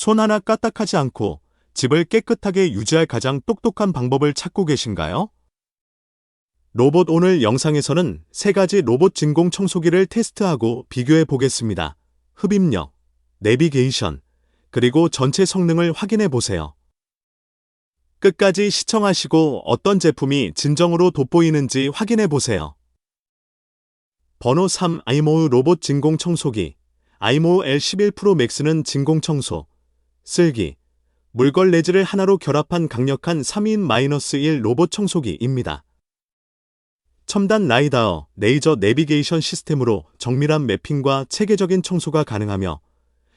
손 하나 까딱하지 않고 집을 깨끗하게 유지할 가장 똑똑한 방법을 찾고 계신가요? 로봇 오늘 영상에서는 세 가지 로봇 진공 청소기를 테스트하고 비교해 보겠습니다. 흡입력, 내비게이션, 그리고 전체 성능을 확인해 보세요. 끝까지 시청하시고 어떤 제품이 진정으로 돋보이는지 확인해 보세요. 번호 3 아이모우 로봇 진공 청소기 아이모우 L11 프로 맥스는 진공 청소, 쓸기, 물걸 레즈를 하나로 결합한 강력한 3인-1 로봇 청소기입니다. 첨단 라이다어, 레이저 내비게이션 시스템으로 정밀한 매핑과 체계적인 청소가 가능하며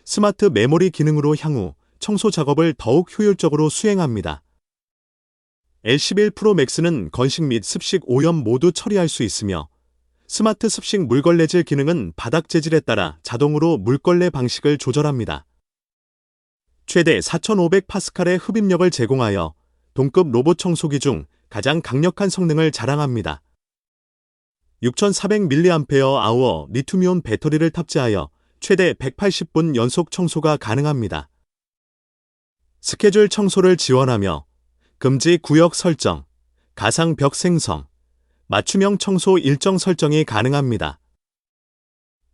스마트 메모리 기능으로 향후 청소 작업을 더욱 효율적으로 수행합니다. L11 프로 맥스는 건식 및 습식 오염 모두 처리할 수 있으며 스마트 습식 물걸레질 기능은 바닥 재질에 따라 자동으로 물걸레 방식을 조절합니다. 최대 4,500 파스칼의 흡입력을 제공하여 동급 로봇 청소기 중 가장 강력한 성능을 자랑합니다. 6400mAh 리튬이온 배터리를 탑재하여 최대 180분 연속 청소가 가능합니다. 스케줄 청소를 지원하며 금지 구역 설정, 가상 벽 생성, 맞춤형 청소 일정 설정이 가능합니다.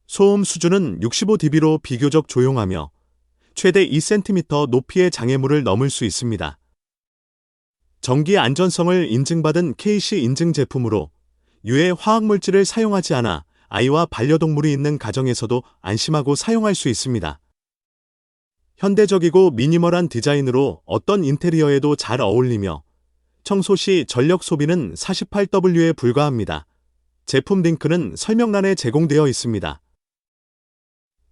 소음 수준은 65dB로 비교적 조용하며 최대 2cm 높이의 장애물을 넘을 수 있습니다. 전기 안전성을 인증받은 KC 인증 제품으로 유해 화학물질을 사용하지 않아 아이와 반려동물이 있는 가정에서도 안심하고 사용할 수 있습니다. 현대적이고 미니멀한 디자인으로 어떤 인테리어에도 잘 어울리며 청소 시 전력 소비는 48W에 불과합니다. 제품 링크는 설명란에 제공되어 있습니다.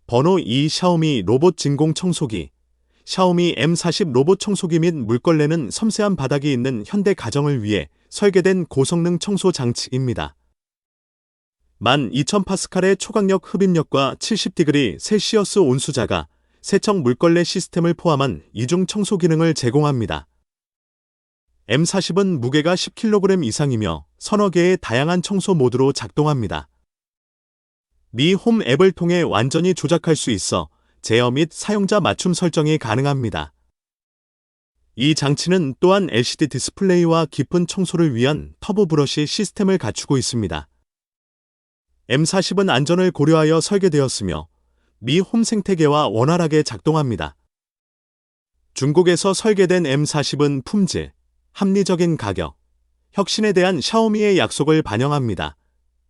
번호 2 샤오미 로봇 진공 청소기 샤오미 M40 로봇 청소기 및 물걸레는 섬세한 바닥이 있는 현대 가정을 위해 설계된 고성능 청소 장치입니다. 12,000파스칼의 초강력 흡입력과 70디그리 셀시어스 온수자가 세척 물걸레 시스템을 포함한 이중 청소 기능을 제공합니다. M40은 무게가 10kg 이상이며 서너 개의 다양한 청소 모드로 작동합니다. 미 홈 앱을 통해 완전히 조작할 수 있어 제어 및 사용자 맞춤 설정이 가능합니다. 이 장치는 또한 LCD 디스플레이와 깊은 청소를 위한 터보 브러쉬 시스템을 갖추고 있습니다. M40은 안전을 고려하여 설계되었으며 미 홈 생태계와 원활하게 작동합니다. 중국에서 설계된 M40은 품질, 합리적인 가격, 혁신에 대한 샤오미의 약속을 반영합니다.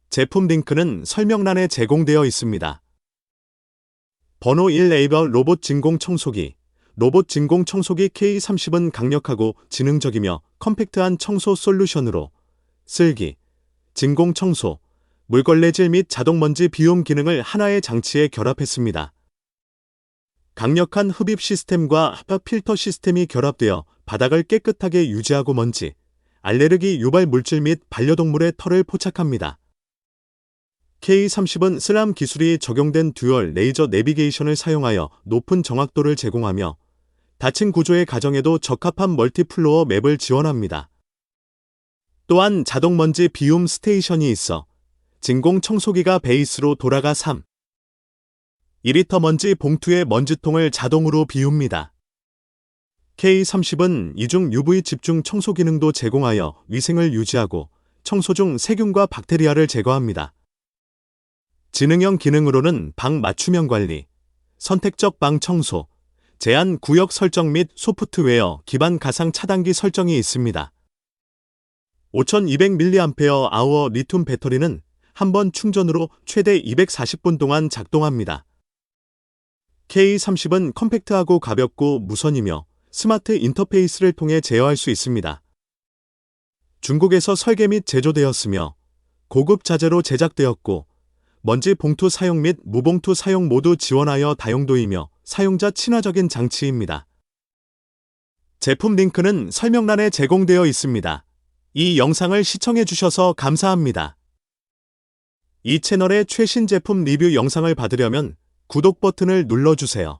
제품 링크는 설명란에 제공되어 있습니다. 번호 1 레이버 로봇 진공 청소기 로봇 진공 청소기 K30은 강력하고 지능적이며 컴팩트한 청소 솔루션으로 쓸기, 진공 청소, 물걸레질 및 자동먼지 비움 기능을 하나의 장치에 결합했습니다. 강력한 흡입 시스템과 합합 필터 시스템이 결합되어 바닥을 깨끗하게 유지하고 먼지, 알레르기 유발 물질 및 반려동물의 털을 포착합니다. K30은 슬람 기술이 적용된 듀얼 레이저 내비게이션을 사용하여 높은 정확도를 제공하며 닫힌 구조의 가정에도 적합한 멀티플로어 맵을 지원합니다. 또한 자동 먼지 비움 스테이션이 있어 진공 청소기가 베이스로 돌아가 3. 2리터 먼지 봉투의 먼지통을 자동으로 비웁니다. K30은 이중 UV 집중 청소 기능도 제공하여 위생을 유지하고 청소 중 세균과 박테리아를 제거합니다. 지능형 기능으로는 방 맞춤형 관리, 선택적 방 청소, 제한 구역 설정 및 소프트웨어 기반 가상 차단기 설정이 있습니다. 5200mAh 리튬 배터리는 한 번 충전으로 최대 240분 동안 작동합니다. K30은 컴팩트하고 가볍고 무선이며 스마트 인터페이스를 통해 제어할 수 있습니다. 중국에서 설계 및 제조되었으며 고급 자재로 제작되었고 먼지 봉투 사용 및 무봉투 사용 모두 지원하여 다용도이며 사용자 친화적인 장치입니다. 제품 링크는 설명란에 제공되어 있습니다. 이 영상을 시청해 주셔서 감사합니다. 이 채널의 최신 제품 리뷰 영상을 받으려면 구독 버튼을 눌러주세요.